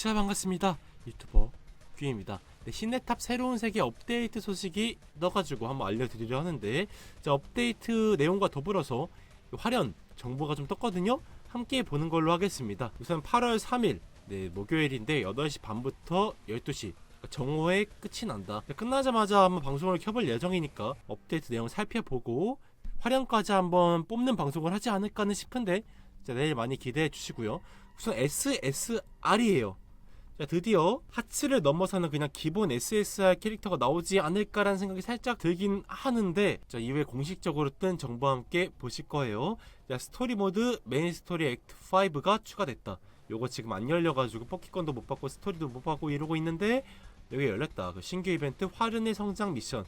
진짜 반갑습니다. 유튜버 규입니다. 네, 시네탑 새로운 세계 업데이트 소식이 떠가지고 한번 알려드리려 하는데 자, 업데이트 내용과 더불어서 화련 정보가 좀 떴거든요. 함께 보는 걸로 하겠습니다. 우선 8월 3일 네, 목요일인데 8시 반부터 12시 정오에 끝이 난다. 끝나자마자 한번 방송을 켜볼 예정이니까 업데이트 내용 살펴보고 화련까지 한번 뽑는 방송을 하지 않을까는 싶은데 자, 내일 많이 기대해 주시고요. 우선 SSR이에요. 자, 드디어 하츠를 넘어서는 그냥 기본 SSR 캐릭터가 나오지 않을까라는 생각이 살짝 들긴 하는데 자, 이후에 공식적으로 뜬 정보와 함께 보실 거예요. 자, 스토리 모드 메인 스토리 액트 5가 추가됐다. 요거 지금 안 열려가지고 뽑기권도 못 받고 스토리도 못 받고 이러고 있는데 여기 열렸다. 그 신규 이벤트 화른의 성장 미션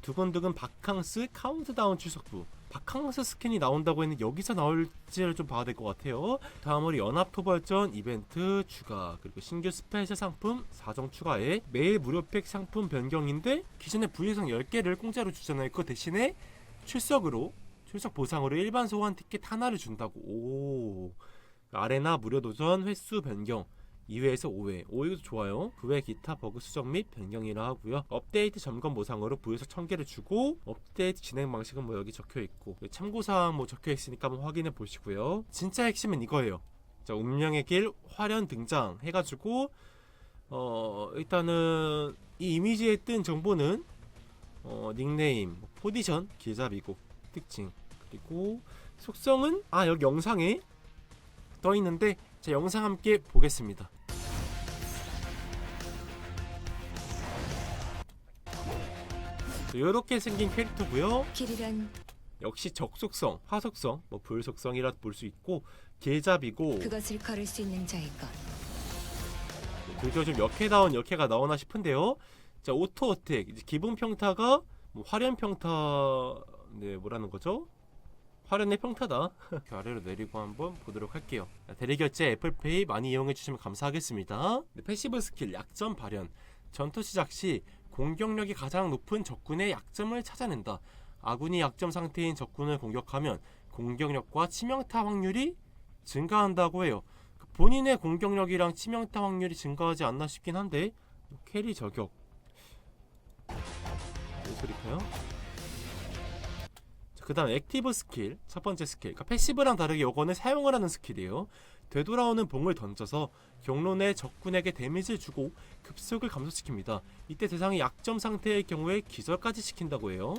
두근두근 바캉스 카운트다운 출석부 바캉스 스킨이 나온다고 했는데 여기서 나올지를 좀 봐야 될 것 같아요. 다음으로 연합토벌전 이벤트 추가 그리고 신규 스페셜 상품 4종 추가에 매일 무료팩 상품 변경인데 기존에 부유상 10개를 공짜로 주잖아요. 그 대신에 출석으로 출석 보상으로 일반 소환 티켓 하나를 준다고. 오. 아레나 무료 도전 횟수 변경 2회에서 5회. 5회도 좋아요. 그외 기타 버그 수정 및 변경이라 하고요. 업데이트 점검 보상으로 부여석 1000개를 주고 업데이트 진행 방식은 뭐 여기 적혀 있고 참고사항 뭐 적혀 있으니까 한번 확인해 보시고요. 진짜 핵심은 이거예요. 자, 운명의 길 화련 등장 해가지고 어 일단은 이 이미지에 뜬 정보는 어 닉네임, 뭐 포지션, 길잡이고 특징 그리고 속성은 아 여기 영상에 떠 있는데 자 영상 함께 보겠습니다. 이렇게 생긴 캐릭터고요. 길이란 역시 적속성, 화속성, 뭐 불속성이라 볼 수 있고 길잡이고 그것을 걸을 수 있는 자이건 드디어 좀 역해다운 역해가 나오나 싶은데요. 자 오토 어택 이제 기본 평타가 뭐 화련 평타 네 뭐라는 거죠? 화련의 평타다. 이렇게 아래로 내리고 한번 보도록 할게요. 자, 대리결제 애플페이 많이 이용해 주시면 감사하겠습니다. 네, 패시브 스킬 약점 발현. 전투 시작 시 공격력이 가장 높은 적군의 약점을 찾아낸다. 아군이 약점 상태인 적군을 공격하면 공격력과 치명타 확률이 증가한다고 해요. 그 본인의 공격력이랑 치명타 확률이 증가하지 않나 싶긴 한데 캐리 저격. 소리까요? 그 다음 액티브 스킬 첫 번째 스킬 그러니까 패시브랑 다르게 요거는 사용을 하는 스킬이에요 되돌아오는 봉을 던져서 경로 내 적군에게 데미지를 주고 급속을 감소시킵니다. 이때 대상이 약점 상태의 경우에 기절까지 시킨다고 해요.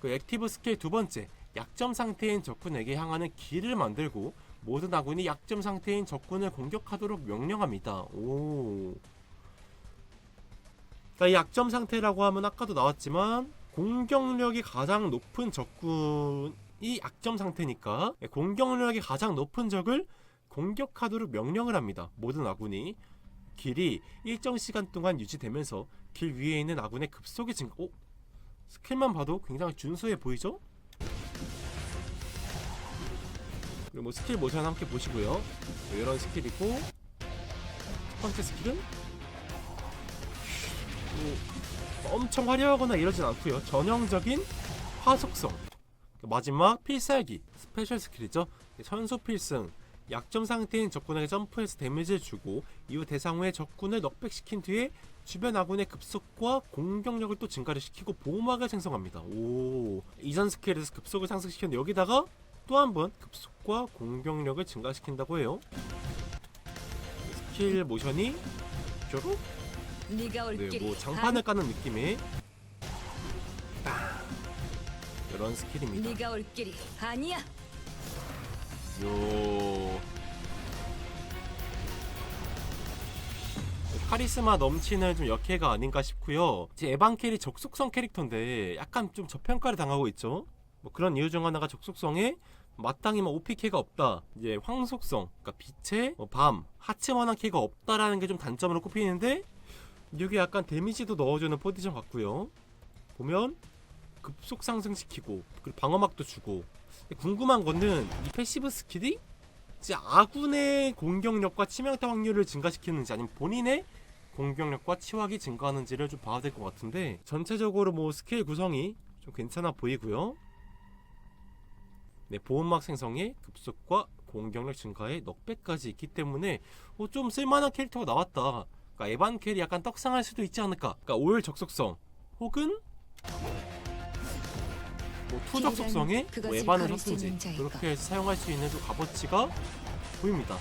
그 액티브 스킬 두 번째 약점 상태인 적군에게 향하는 길을 만들고 모든 아군이 약점 상태인 적군을 공격하도록 명령합니다. 오. 그러니까 이 약점 상태라고 하면 아까도 나왔지만 공격력이 가장 높은 적군 이 약점 상태니까 공격력이 가장 높은 적을 공격하도록 명령을 합니다. 모든 아군이 길이 일정 시간 동안 유지되면서 길 위에 있는 아군의 급속이 증가. 오 스킬만 봐도 굉장히 준수해 보이죠? 그리고 뭐 스킬 모션 함께 보시고요. 이런 스킬이고 첫 번째 스킬은 뭐 엄청 화려하거나 이러진 않고요. 전형적인 화속성. 마지막 필살기 스페셜 스킬이죠. 선수 필승. 약점 상태인 적군에게 점프해서 데미지를 주고 이후 대상 후에 적군을 넉백시킨 뒤에 주변 아군의 급속과 공격력을 또 증가를 시키고 보호막을 생성합니다. 오 이전 스킬에서 급속을 상승시켰는데 여기다가 또 한 번 급속과 공격력을 증가시킨다고 해요. 스킬 모션이 네가 올 네, 뭐 장판을 까는 느낌의 아, 스킬입니다. 네가 올 길이 아니야 요 카리스마 넘치는 좀 역해가 아닌가 싶고요. 제 에반켈이 적속성 캐릭터인데 약간 좀 저평가를 당하고 있죠. 뭐 그런 이유 중 하나가 적속성에 마땅히 뭐 OPK가 없다. 이제 황속성, 그러니까 빛의 뭐 밤, 하츠만한 K가 없다라는 게 좀 단점으로 꼽히는데 여기 약간 데미지도 넣어주는 포지션 같고요. 보면 급속 상승시키고 그리고 방어막도 주고 궁금한 거는 이 패시브 스킬이 아군의 공격력과 치명타 확률을 증가시키는지 아니면 본인의 공격력과 치확이 증가하는지를 좀 봐야 될 것 같은데 전체적으로 뭐 스킬 구성이 좀 괜찮아 보이고요. 네 보호막 생성의 급속과 공격력 증가에 넉백까지 있기 때문에 어, 좀 쓸만한 캐릭터가 나왔다. 그러니까 에반 캐리 약간 떡상할 수도 있지 않을까. 그러니까 올 적속성 혹은 뭐 투 적 속성에 뭐 에반을 섞든지. 그렇게 해서 사용할 수 있는 좀 값어치가 보입니다.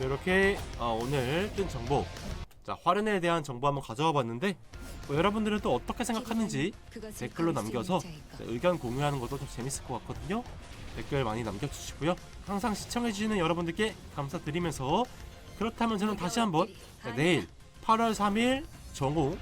이렇게 아, 오늘 뜬 정보, 자 화른에 대한 정보 한번 가져와 봤는데 뭐 여러분들은 또 어떻게 생각하는지 댓글로 남겨서 의견 공유하는 것도 좀 재밌을 것 같거든요. 댓글 많이 남겨주시고요. 항상 시청해주시는 여러분들께 감사드리면서 그렇다면 저는 다시 한번 자, 내일 8월 3일 정오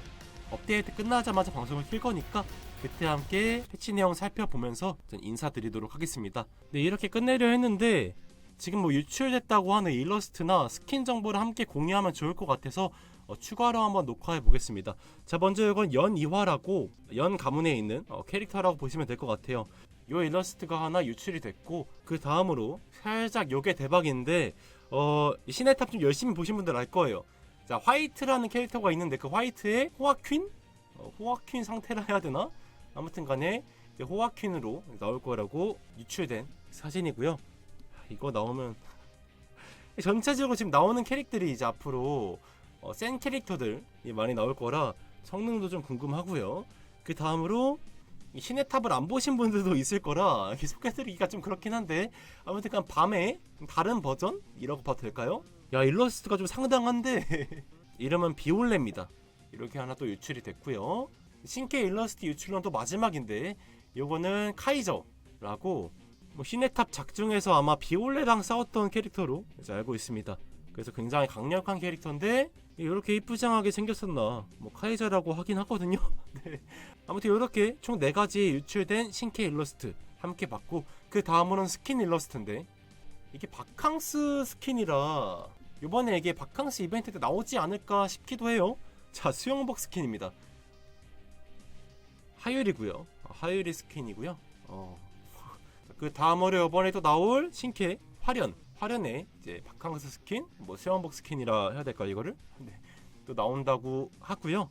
업데이트 끝나자마자 방송을 킬 거니까 그때 함께 패치 내용 살펴보면서 전 인사드리도록 하겠습니다. 네 이렇게 끝내려 했는데 지금 뭐 유출됐다고 하는 일러스트나 스킨 정보를 함께 공유하면 좋을 것 같아서 어, 추가로 한번 녹화해 보겠습니다. 자 먼저 이건 연이화라고 연 가문에 있는 어, 캐릭터라고 보시면 될 것 같아요. 이 일러스트가 하나 유출이 됐고 그 다음으로 살짝 요게 대박인데 어, 이 시네탑 좀 열심히 보신 분들 알 거예요. 자 화이트라는 캐릭터가 있는데 그 화이트의 호아퀸 어, 호아퀸 상태라 해야 되나? 아무튼 간에 이제 호아퀸으로 나올 거라고 유출된 사진이고요. 이거 나오면 전체적으로 지금 나오는 캐릭들이 이제 앞으로 어, 센 캐릭터들이 많이 나올 거라 성능도 좀 궁금하고요. 그 다음으로 이 신의 탑을 안 보신 분들도 있을 거라 이렇게 소개드리기가 좀 그렇긴 한데 아무튼 간 밤에 다른 버전 이라고 봐도 될까요? 야 일러스트가 좀 상당한데 이름은 비올레입니다. 이렇게 하나 또 유출이 됐고요. 신캐 일러스트 유출은 또 마지막인데 요거는 카이저라고 뭐 시네탑 작중에서 아마 비올레랑 싸웠던 캐릭터로 이제 알고 있습니다. 그래서 굉장히 강력한 캐릭터인데 이렇게 이쁘장하게 생겼었나 뭐 카이저라고 하긴 하거든요. 네. 아무튼 이렇게 총네 가지 유출된 신캐 일러스트 함께 봤고 그 다음으로는 스킨 일러스트인데 이게 바캉스 스킨이라 이번에 이게 바캉스 이벤트 때 나오지 않을까 싶기도 해요. 자 수영복 스킨입니다. 하유리고요. 아, 하유리 스킨이고요. 어. 그 다음으로 이번에 또 나올 신캐 화련 화련의 이제 바캉스 스킨 뭐 수영복 스킨이라 해야 될까 이거를 네. 또 나온다고 하고요.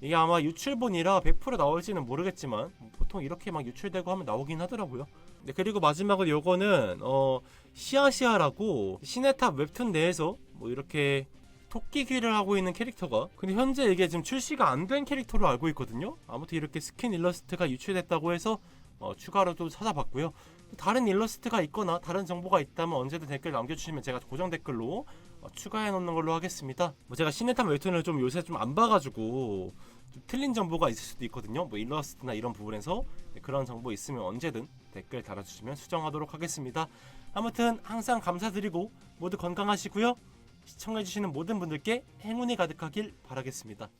이게 아마 유출본이라 100% 나올지는 모르겠지만 보통 이렇게 막 유출되고 하면 나오긴 하더라고요. 네, 그리고 마지막으로 요거는 어 시아시아라고 시네탑 웹툰 내에서 뭐 이렇게 토끼 귀를 하고 있는 캐릭터가 근데 현재 이게 지금 출시가 안 된 캐릭터로 알고 있거든요. 아무튼 이렇게 스킨 일러스트가 유출됐다고 해서 어, 추가로 또 찾아봤고요. 다른 일러스트가 있거나 다른 정보가 있다면 언제든 댓글 남겨주시면 제가 고정 댓글로 어, 추가해 놓는 걸로 하겠습니다. 뭐 제가 시네탑 웹툰을 좀 요새 좀 안 봐가지고 좀 틀린 정보가 있을 수도 있거든요. 뭐 일러스트나 이런 부분에서 네, 그런 정보 있으면 언제든 댓글 달아주시면 수정하도록 하겠습니다. 아무튼 항상 감사드리고 모두 건강하시고요. 시청해주시는 모든 분들께 행운이 가득하길 바라겠습니다.